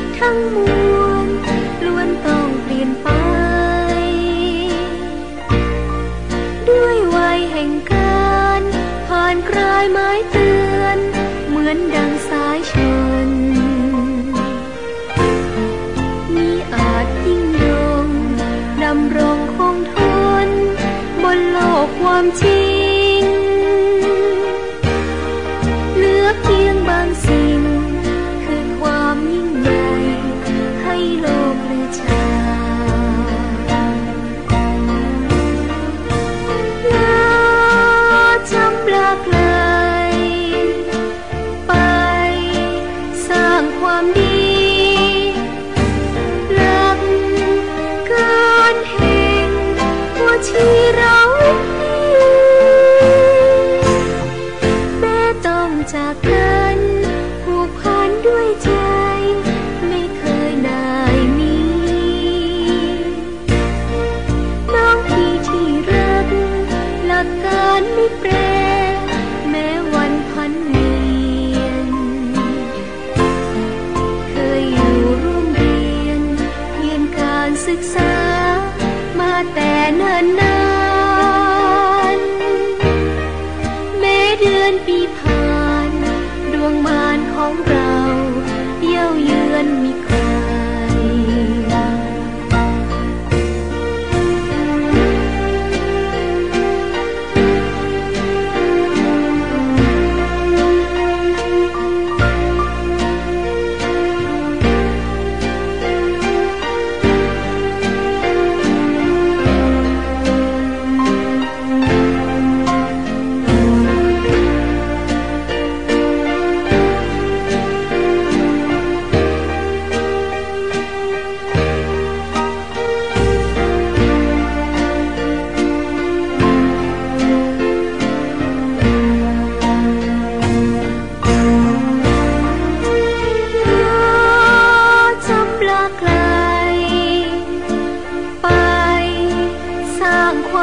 ตทั้งมวลล้วนต้องเปลี่ยนไป ด้วยวัยแห่งการผ่านกลายไม้เตือน เหมือนดังสายชนมีอาจยิ่งยงดำรงคงทน บนโลกความจริง จากกันผูกพันด้วยใจ ไม่เคยนายมีน้องพี่ที่รัก หลักการไม่แปรแ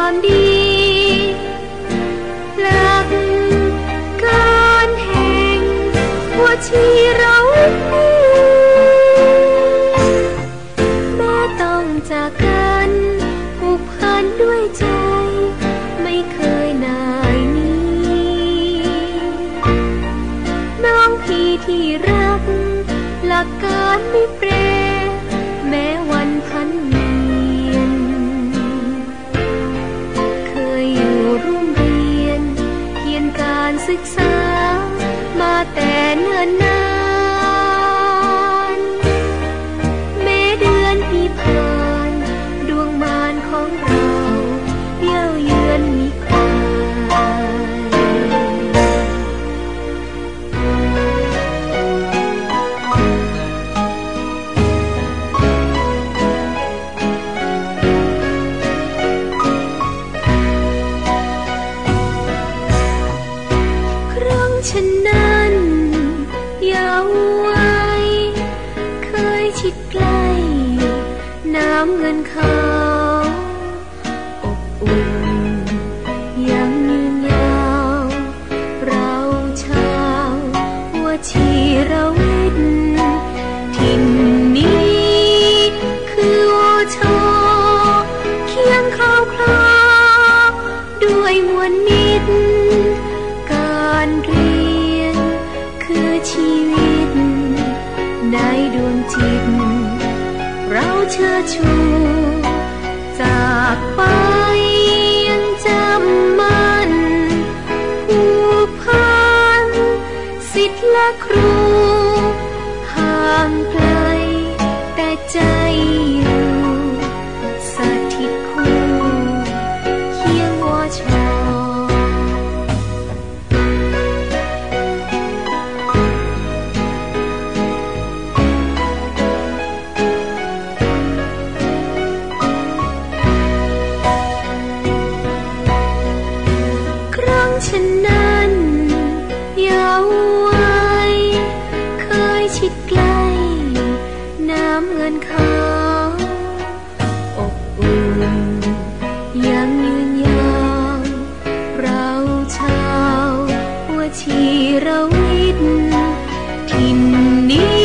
ความดีหลักการแห่งหัวชีเรานี้แม้ต้องจากกันผูกพันด้วยใจ ไม่เคยนายหนี้ น้องพี่ที่รัก หลักการไม่เปรแฉันนั้นเยาว์วัยเคยชิดใกล้ น้ำเงินขา จิต เราเชื่อชูจากไปยังจำมันผูกพันสิทธิ์และครูห่างไกลแต่ใจ น้ำเงินขาวอบอุ่นยังยืนยาวเราชาวหัวชีเราวิทถิ่นนี้